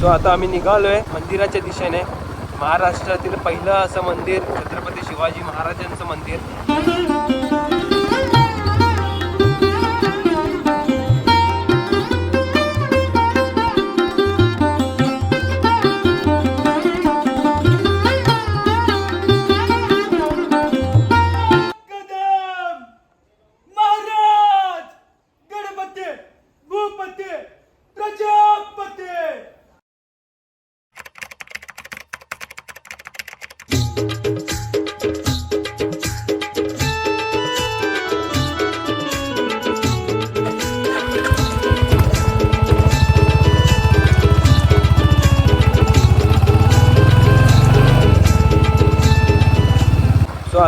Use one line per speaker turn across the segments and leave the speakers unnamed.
So आता आम्ही निघालो आहे मंदिराच्या दिशेने. महाराष्ट्रातील पहिलं असं मंदिर छत्रपती शिवाजी महाराजांचं मंदिर.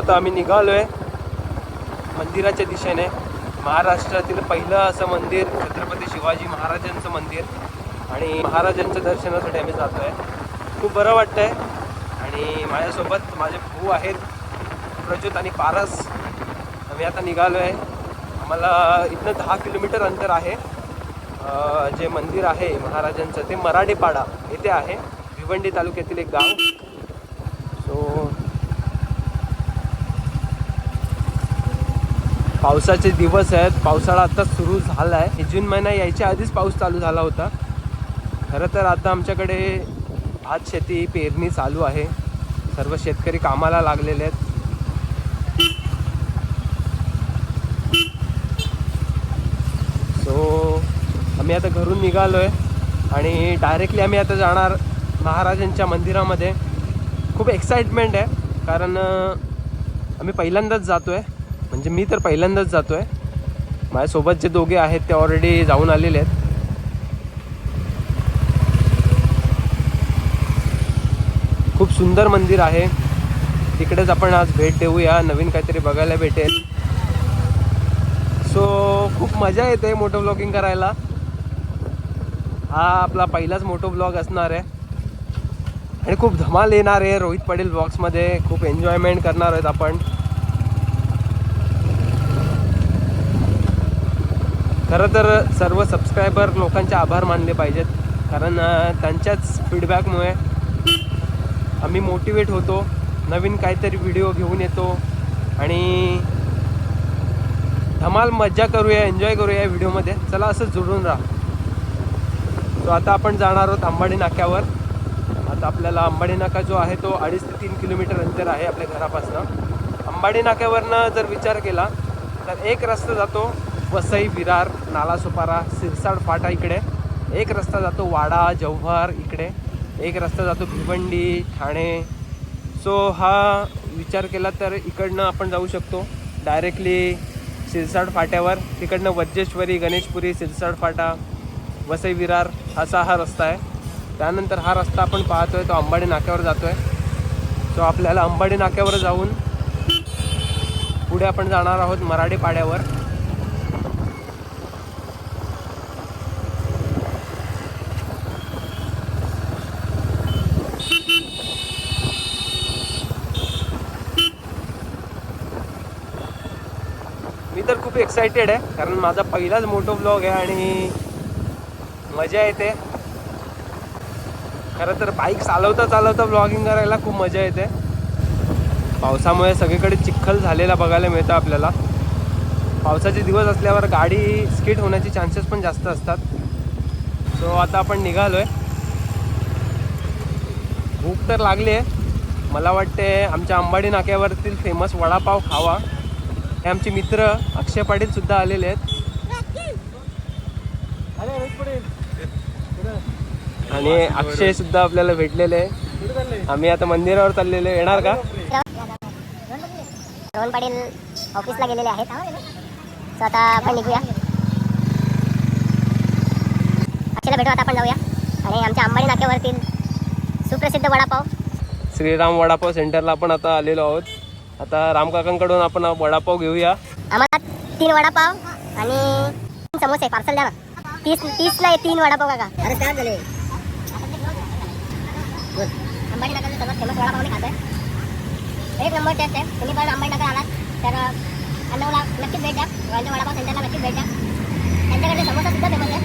आता आम्ही निघालो आहे मंदिराच्या दिशेने. महाराष्ट्रातील पहिलं असं मंदिर छत्रपती शिवाजी महाराजांचं मंदिर. आणि महाराजांच्या दर्शनासाठी आम्ही जातो आहे खूप बरं वाटतं आहे आणि माझ्यासोबत माझे भाऊ आहेत प्रज्योत आणि पारस. आम्ही आता निघालो आहे आम्हाला इथनं दहा किलोमीटर अंतर आहे. जे मंदिर आहे महाराजांचं ते मराठेपाडा येथे आहे. भिवंडी तालुक्यातील एक गाव सो पावसाचे दिवस आहेत. पावसाळा आता सुरू झाला आहे जून महिना यायच्या आधीच पाऊस चालू झाला होता. खरं तर आता आमच्याकडे भात शेती पेरणी चालू आहे. सर्व शेतकरी कामाला लागलेले आहेत. सो आम्ही आता घरून निघालो आहे आणि डायरेक्टली आम्ही आता जाणार महाराजांच्या मंदिरामध्ये. खूप एक्साइटमेंट आहे कारण आम्ही पहिल्यांदाच जातो आहे म्हणजे मी तर पहिल्यांदाच जातो आहे माझ्यासोबत जे दोघे आहेत ते ऑलरेडी जाऊन आलेले आहेत. खूप सुंदर मंदिर आहे. तिकडेच आपण आज भेट देऊया. नवीन काहीतरी बघायला भेटेल. सो खूप मजा येते मोटो ब्लॉगिंग करायला. हा आपला पहिलाच मोटो ब्लॉग असणार आहे. आणि खूप धमाल येणार आहे रोहित पाटील ब्लॉग्समध्ये खूप एन्जॉयमेंट करणार आहेत आपण. खरं तर सर्व सबस्क्रायबर लोकांचे आभार मानले पाहिजेत. कारण त्यांच्याच फीडबॅकमुळे आम्ही मोटिवेट होतो. नवीन काहीतरी व्हिडिओ घेऊन येतो. आणि धमाल मज्जा करूया एन्जॉय करूया या व्हिडिओमध्ये चला असं जुळून राहा. तो आता आपण जाणार आहोत अंबाडी नाक्यावर. आता आपल्याला अंबाडी नाका जो आहे तो अडीच ते तीन किलोमीटर अंतर आहे आपल्या घरापासून. अंबाडी नाक्यावरनं जर विचार केला तर एक रस्ता जातो. वसई विरार नालासोपारा सिरसाड फाटा इकडे. एक रस्ता जातो वाडा जव्हार इकडे. एक रस्ता जातो भिवंडी ठाणे. सो हा विचार केला तर इकडनं आपण जाऊ शकतो. डायरेक्टली सिरसाड फाट्यावर. तिकडनं वज्रेश्वरी गणेशपुरी सिरसाड फाटा वसई विरार असा हा रस्ता आहे. त्यानंतर हा रस्ता आपण पाहतोय तो अंबाडी नाक्यावर जातो आहे सो आपल्याला अंबाडी नाक्यावर जाऊन पुढे आपण जाणार आहोत मराठी पाड्यावर एक्सायटेड आहे कारण माझा पहिलाच मोठो ब्लॉग आहे आणि मजा येते. खरं तर बाईक चालवता चालवता ब्लॉगिंग करायला खूप मजा येते. पावसामुळे सगळीकडे चिखल झालेला बघायला मिळतं आपल्याला. पावसाचे दिवस असल्यावर गाडी स्किट होण्याचे चान्सेस पण जास्त असतात. सो आता आपण निघालो आहे भूक तर लागली आहे मला वाटते आमच्या अंबाडी नाक्यावरतील फेमस वडापाव खावा. हे आमचे मित्र अक्षय पाटील सुद्धा आलेले आहेत. आणि अक्षय सुद्धा आपल्याला भेटलेले आहे. आम्ही आता मंदिरावर चाललेलो. येणार का?
रोहन पाटील ऑफिसला गेलेले आहेत. सो आता आपण निघूया. अक्षयला भेटू आता आपण जाऊया. आणि आमच्या अंबाडी नाक्यावरतील सुप्रसिद्ध वडापाव.
श्रीराम वडापाव सेंटरला आपण आता आलेलो आहोत. आता रामकाकांकडून आपण वडापाव घेऊया.
आम्हाला तीन वडापाव आणि तीन समोसे पार्सल द्या ना. तीस तीसला तीन वडापाव काका. अरे काय झाले? अंबाडी सर्वात फेमस वडापाव मी खातोय. एक नंबर टेस्ट आहे. तुम्ही पण अंबाडी नाका आलात तर अण्णाला नक्कीच भेट द्या. रॉयल वडापाव सेंटरला नक्कीच भेट द्या. त्यांच्याकडे समोसा सुद्धा फेमस आहे.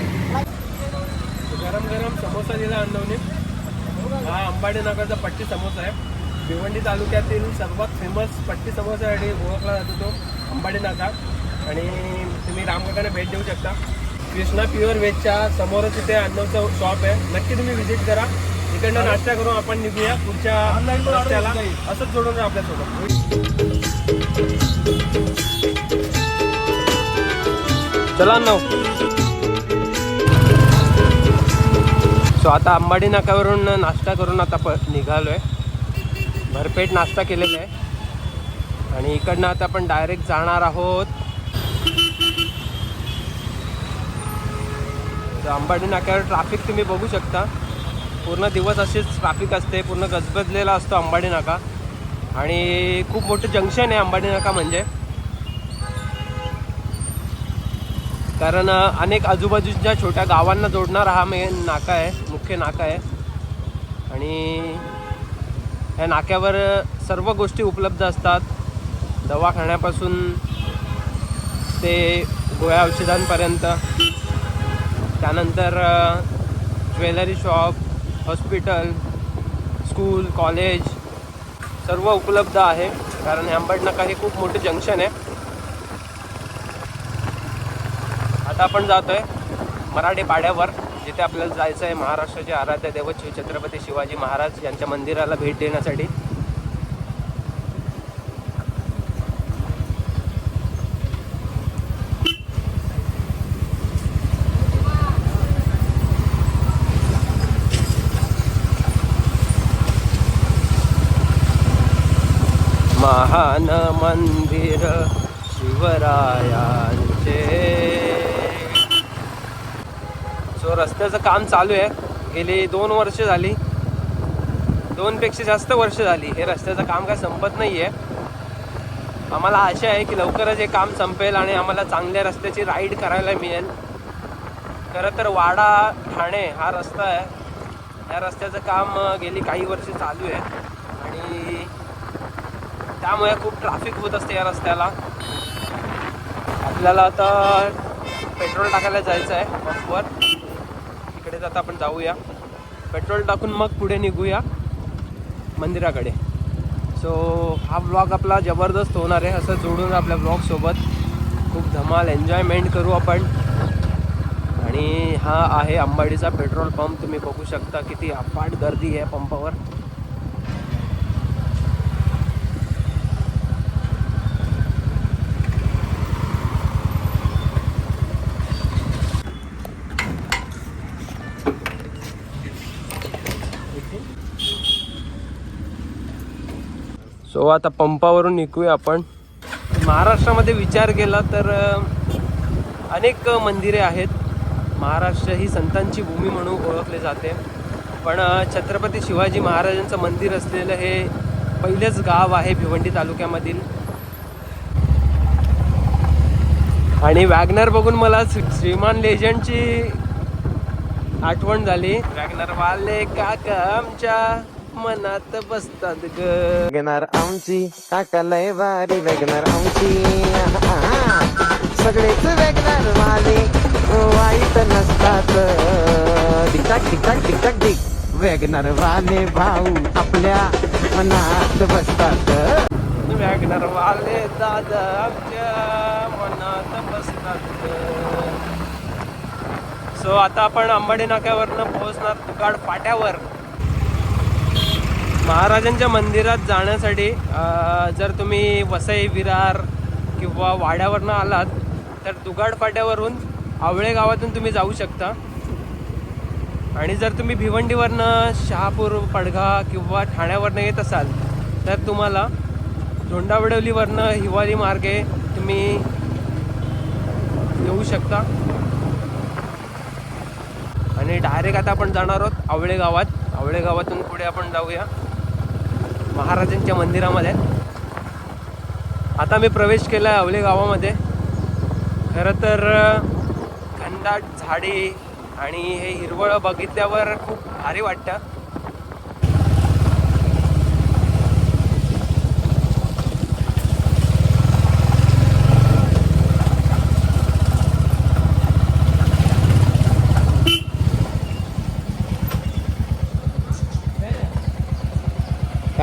गरम गरम समोसा दिला अण्णावने हा अंबाडी नाकाचा पट्टी समोसा आहे. भिवंडी तालुक्यातील सर्वात फेमस पट्टी समोसासाठी ओळखला जातो तो अंबाडी नाका आणि तुम्ही रामकाकाने भेट देऊ शकता. कृष्णा प्युअर व्हेजच्या समोरच इथे अण्णाचं शॉप आहे. नक्की तुम्ही व्हिजिट करा. इकडनं नाश्ता करून आपण निघूया पुढच्या रस्त्याला असंच जोडून आपल्यासोबत. चला अण्णा. सो आता अंबाडी नाक्यावरून नाश्ता करून आता प निघालो आहे भरपेट नाश्ता केलेला आहे. आणि इकडनं आता आपण डायरेक्ट जाणार आहोत. तर अंबाडी नाक्यावर ट्रॅफिक तुम्ही बघू शकता. पूर्ण दिवस असेच ट्रॅफिक असते पूर्ण गजबजलेला असतो अंबाडी नाका. आणि खूप मोठं जंक्शन आहे अंबाडी नाका म्हणजे. कारण अनेक आजूबाजूच्या छोट्या गावांना जोडणारा हा मेन नाका आहे मुख्य नाका आहे. आणि या नाक्यावर सर्व गोष्टी उपलब्ध असतात. दवाखान्यापासून ते गोळ्या औषधांपर्यंत. त्यानंतर jewellery shop hospital school college सर्व उपलब्ध आहे. कारण हे अंबडनाका हे खूप मोठं जंक्शन आहे. आता आपण जातो आहे मराठी पाड्यावर जिथे आपल्याला जायचं आहे महाराष्ट्राचे आराध्य दैवत छत्रपती शिवाजी महाराज यांच्या मंदिराला भेट देण्यासाठी महान मंदिर शिवरायांचे. सो रस्त्याचं काम चालू आहे गेली दोन वर्ष झाली. दोनपेक्षा जास्त वर्ष झाली. हे रस्त्याचं काम काय संपत नाही आहे आम्हाला आशा आहे की लवकरच हे काम संपेल आणि आम्हाला चांगल्या रस्त्याची राईड करायला मिळेल. खरं तर वाडा ठाणे हा रस्ता आहे. या रस्त्याचं काम गेली काही वर्ष चालू आहे. आणि त्यामुळे खूप ट्रॅफिक होत असते या रस्त्याला. आपल्याला आता पेट्रोल टाकायला जायचं आहे बसवर इकडेच आता आपण जाऊया. पेट्रोल टाकून मग पुढे निघूया मंदिराकडे. सो हा ब्लॉग आपला जबरदस्त होणार आहे. असं जोडून आपल्या ब्लॉगसोबत खूप धमाल एन्जॉयमेंट करू आपण. आणि हा आहे अंबाडीचा पेट्रोल पंप तुम्ही बघू शकता किती अफाट गर्दी आहे पंपावर सो आता पंपावरून निघूया आपण. महाराष्ट्रामध्ये विचार केला तर अनेक मंदिरे आहेत. महाराष्ट्र ही संतांची भूमी म्हणून ओळखले जाते. पण छत्रपती शिवाजी महाराजांचं मंदिर असलेलं हे पहिलेच गाव आहे भिवंडी तालुक्यामधील. आणि वॅगनर बघून मला श्री- श्रीमान लेजंडची आठवण झाली. वॅगनर वाले काका आमच्या मनात बसतात ग.
वेगणार आमची काका लय भारी वेगणार आमची. सगळेच वेगणार वाले वाईट नसतात. टिकटाक टिकटाक टिकटाक टिक वेगणार वाले भाऊ आपल्या मनात बसतात.
वॅगनर वाले दादा आमच्या मनात बसतात सो आता आपण अंबाडी नाक्यावरनं पोहोचणार तुकाड फाट्यावर. महाराजांच्या मंदिरात जाण्यासाठी जर तुम्ही वसई विरार किंवा वाड्यावरनं आलात तर दुगाड फाट्यावरून आवळे गावातून तुम्ही जाऊ शकता. आणि जर तुम्ही भिवंडीवरनं शहापूर पडघा किंवा ठाण्यावरनं येत असाल तर तुम्हाला धोंडावडवलीवरनं हिवाली मार्गे तुम्ही येऊ शकता. आणि डायरेक्ट आता आपण जाणार आहोत आवळे गावात. आवळे गावातून पुढे आपण जाऊया. महाराजांच्या मंदिरामध्ये आता मी प्रवेश केला आहे आवळे गावामध्ये. खरं तर घनदाट झाडे आणि हे हिरवळ बघितल्यावर खूप भारी वाटतं.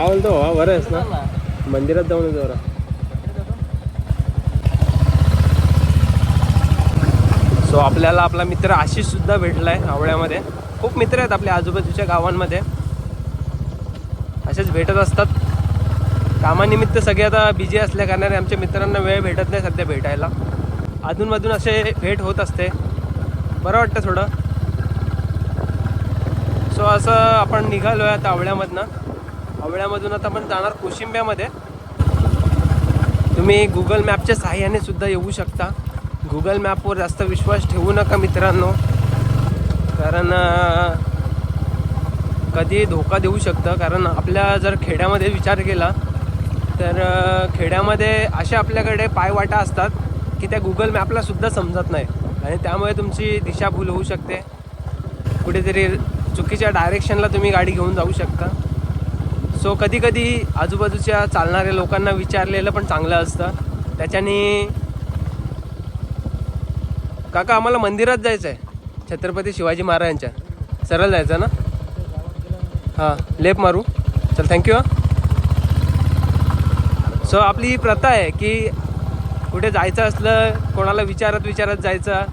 काय बोलतो भावा? बरं आहेस ना? मंदिरात जाऊन जरा. सो आपल्याला आपला मित्र आशिष सुद्धा भेटलाय आवळ्यामध्ये. खूप मित्र आहेत आपल्या आजूबाजूच्या गावांमध्ये. असेच भेटत असतात. कामानिमित्त सगळे आता बिझी असल्या कारणाने आमच्या मित्रांना वेळ भेटत नाही सध्या भेटायला. अधूनमधून असे भेट होत असते. बरं वाटतं थोडं. सो असं आपण निघालो आहे आता आवळ्यामधनं. आवळ्यामधून आता आपण जाणार कोशिंब्यामध्ये. तुम्ही गुगल मॅपच्या सहाय्याने सुद्धा येऊ शकता. गुगल मॅपवर जास्त विश्वास ठेवू नका मित्रांनो. कारण कधी धोका देऊ शकतं. कारण आपल्या जर खेड्यामध्ये विचार केला तर खेड्यामध्ये असे आपल्याकडे पायवाटा असतात की त्या गुगल मॅपला सुद्धा समजत नाही. आणि त्यामुळे तुमची दिशाभूल होऊ शकते. कुठेतरी चुकीच्या डायरेक्शनला तुम्ही गाडी घेऊन जाऊ शकता. सो कधीकधी आजूबाजूच्या चालणाऱ्या लोकांना विचारलेलं पण चांगलं असतं. त्याच्याने काका आम्हाला मंदिरात जायचं आहे छत्रपती शिवाजी महाराजांच्या. सरळ जायचं ना? हां लेप मारू. चल थँक्यू हां. सो आपली ही प्रथा आहे की कुठे जायचं असलं कोणाला विचारत विचारत जायचं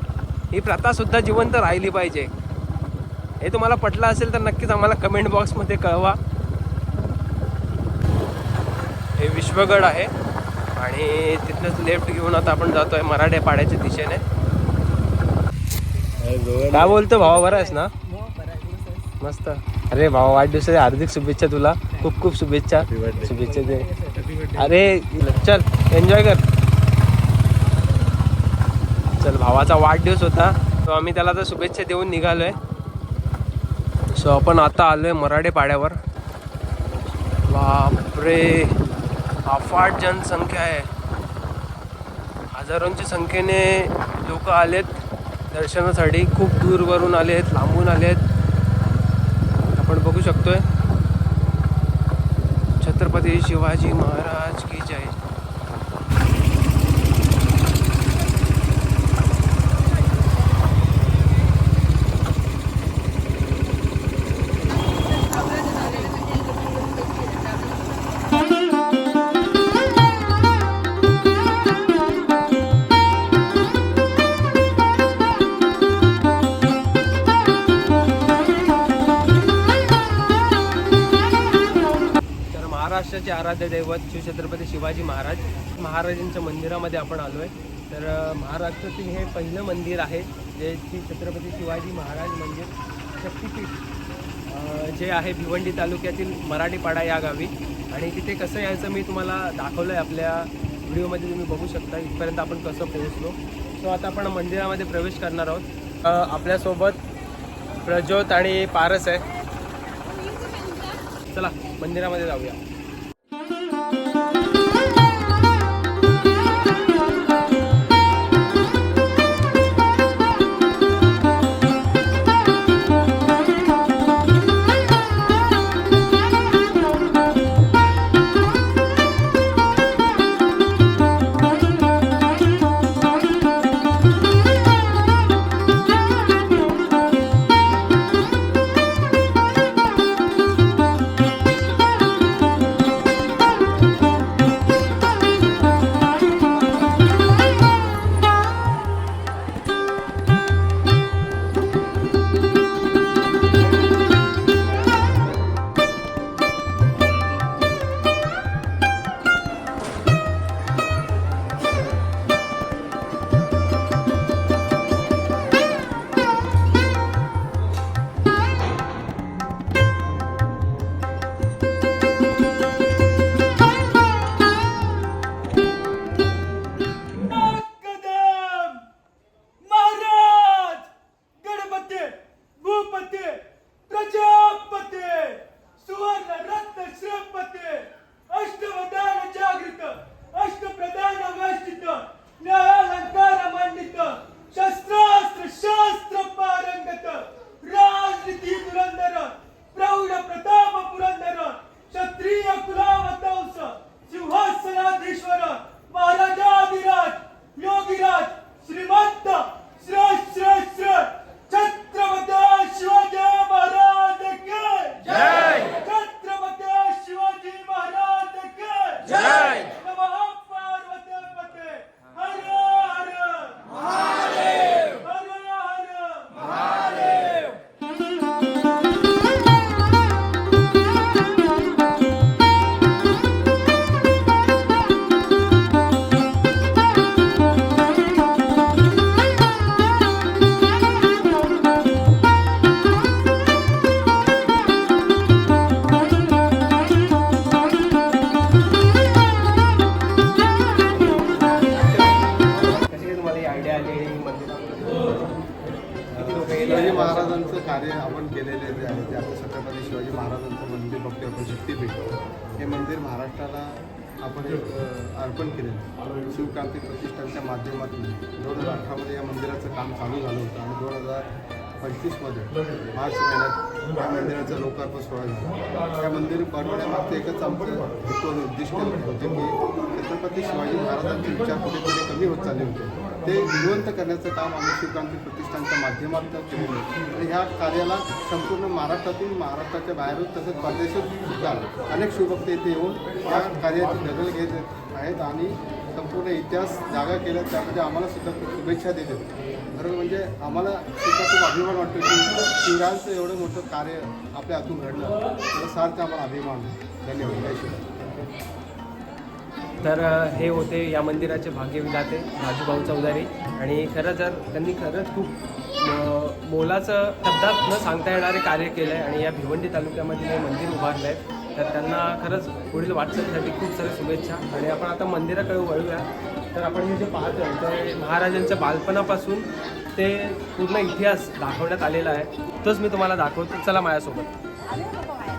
ही प्रथासुद्धा जिवंत राहिली पाहिजे. हे तुम्हाला पटलं असेल तर नक्कीच आम्हाला कमेंट बॉक्समध्ये कळवा. हे विश्वगड आहे. आणि तिथनंच लेफ्ट घेऊन आता आपण जातोय मराठे पाड्याच्या दिशेने. काय बोलतो भावा बरं आहेस ना? मस्त. अरे भावा वाढदिवसाच्या हार्दिक शुभेच्छा तुला. खूप खूप शुभेच्छा. शुभेच्छा दे. अरे चल एन्जॉय कर. चल भावाचा वाढदिवस होता. तो आम्ही त्याला आता शुभेच्छा देऊन निघालोय. सो आपण आता आलोय मराठे पाड्यावर. बापरे. अफाट जनसंख्या आहे. हजारोंच्या संख्येने लोक आलेत. दर्शनासाठी खूप दूरवरून आले आहेत लांबून आले आहेत. आपण बघू शकतोय. छत्रपती शिवाजी महाराज आराध्य दैवत शिवछत्रपती शिवाजी महाराज महाराजांच्या मंदिरामध्ये आपण आलो आहे तर महाराष्ट्रातील हे पहिलं मंदिर आहे जे श्री छत्रपती शिवाजी महाराज मंदिर शक्तिपीठ जे आहे भिवंडी तालुक्यातील मराठीपाडा या गावी. आणि तिथे कसं यायचं मी तुम्हाला दाखवलं आहे आपल्या व्हिडिओमध्ये तुम्ही बघू शकता इथपर्यंत आपण कसं पोहोचलो. सो आता आपण मंदिरामध्ये प्रवेश करणार आहोत. आपल्यासोबत प्रज्योत आणि पारस आहे. चला मंदिरामध्ये जाऊया.
मंदिर महाराष्ट्राला आपण एक अर्पण केलेलं शिवक्रांती प्रतिष्ठानच्या माध्यमातून दोन हजार अठरामध्ये या मंदिराचं काम चालू झालं होतं आणि दोन हजार पंचवीसमध्ये मार्च महिन्यात या मंदिराचं लोकार्पण सोहळा झाला. या मंदिर बनवण्यामागचं एकच आमचं हेतू आणि उद्दिष्ट होते की छत्रपती शिवाजी महाराजांचे विचार कुठे कमी होत चालले होते. ते जिवंत करण्याचं काम आम्ही शिवक्रांती प्रतिष्ठानच्या माध्यमातून केलेलं आणि ह्या कार्याला संपूर्ण महाराष्ट्रातून महाराष्ट्राच्या बाहेरून तसंच परदेशात सुद्धा अनेक शिवभक्त इथे येऊन या कार्याची दखल घेत आहेत आणि संपूर्ण इतिहास जागा केला. त्यामध्ये आम्हाला सुद्धा खूप शुभेच्छा देतात खरं म्हणजे आम्हाला सुद्धा खूप अभिमान वाटतो की शिवरायांचं एवढं मोठं कार्य आपल्या हातून घडलं. तर सारखं आम्हाला अभिमान आहे. धन्यवाद. जय शिवराय.
तर हे होते या मंदिराचे भाग्यविधाते राजूभाऊ चौधारी आणि खरं जर त्यांनी खरंच खूप मोलाचं शब्दात न सांगता येणारे कार्य केलं आहे आणि या भिवंडी तालुक्यामध्ये हे मंदिर उभारलं आहे तर त्यांना खरंच पुढील वाटचालीसाठी खूप साऱ्या शुभेच्छा. आणि आपण आता मंदिराकडे वळूया. तर आपण हे जे पाहतो ते महाराजांच्या बालपणापासून ते पूर्ण इतिहास दाखवण्यात आलेला आहे. तोच मी तुम्हाला दाखवतो. चला माझ्यासोबत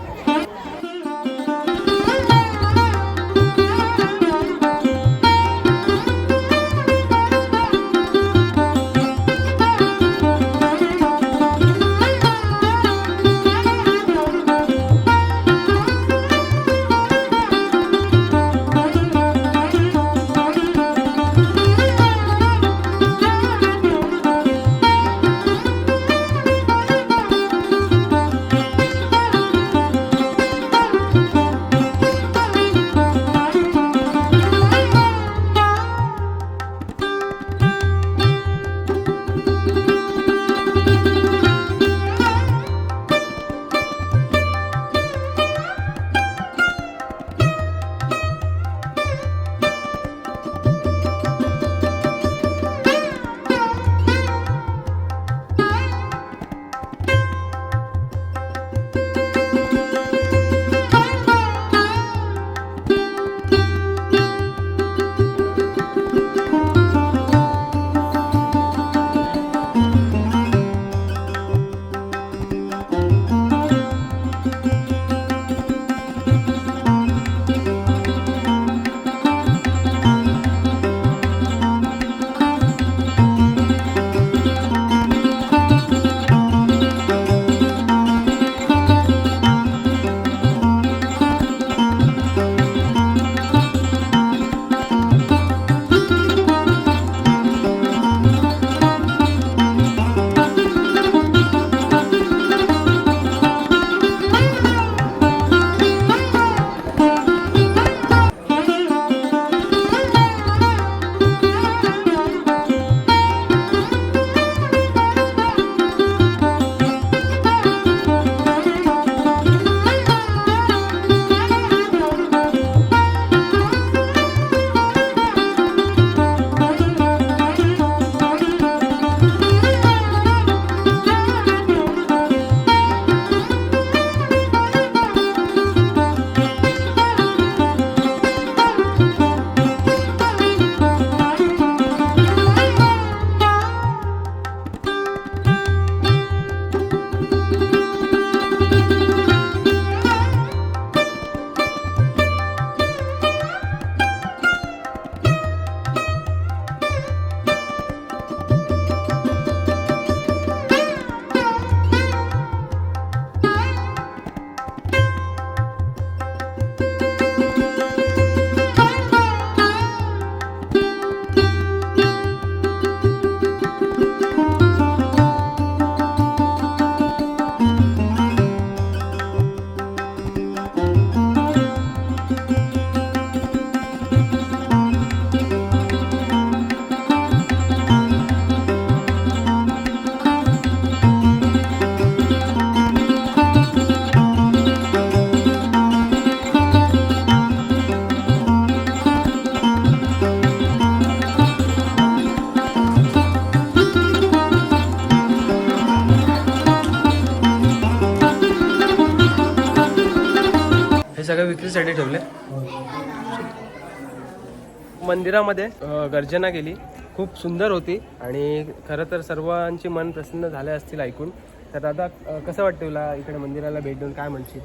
मंदिरामध्ये गर्जना केली. खूप सुंदर होती आणि खरं तर सर्वांची मन प्रसन्न झाले असतील ऐकून. तर दादा कसं वाटतं तुला इकडे मंदिराला भेट देऊन? काय म्हणशील?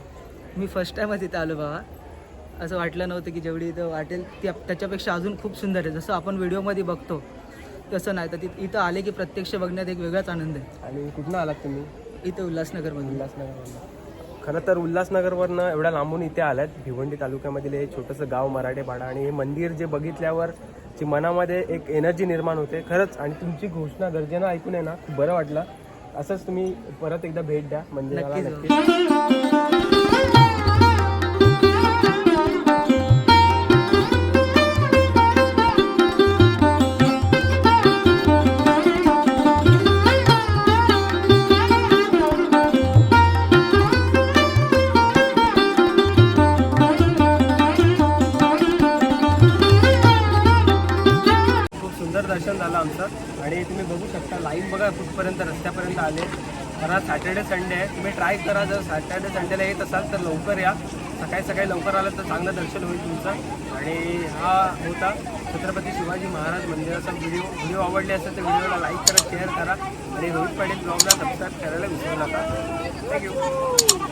मी फर्स्ट टाइमच इथं आलो बाबा. असं वाटलं नव्हतं की जेवढी इथं वाटेल ती त्याच्यापेक्षा अजून खूप सुंदर आहे. जसं आपण व्हिडिओमध्ये बघतो तसं नाही. तर ति- इथं आले की प्रत्यक्ष बघण्यात एक वेगळाच आनंद आहे.
आणि कुठनं आलात तुम्ही?
इथं उल्हासनगरमधून.
उल्हासनगरवरनं खरं तर उल्हासनगरवरनं एवढ्या लांबून इथे आल्यात. भिवंडी तालुक्यामधील हे छोटंसं गाव मराठेपाडा आणि हे मंदिर जे बघितल्यावर जी मनामध्ये एक एनर्जी निर्माण होते. खरंच आणि तुमची घोषणा गर्जना ऐकून आहे ना खूप बरं वाटलं. असंच तुम्ही परत एकदा भेट द्या मंदिराला. नक्की सॅटर्डे संडे. आहे तुम्ही ट्राय करा जर सॅटर्डे संडेला येत असाल तर लवकर या. सकाळी सकाळी लवकर आलं तर चांगलं दर्शन होईल तुमचं. आणि हा होता छत्रपती शिवाजी महाराज मंदिराचा व्हिडिओ. व्हिडिओ आवडले असेल तर व्हिडिओला लाईक करा शेअर करा. आणि रोहित पाटील ब्लॉगला सबस्क्राईब करायला विसरू नका. थँक्यू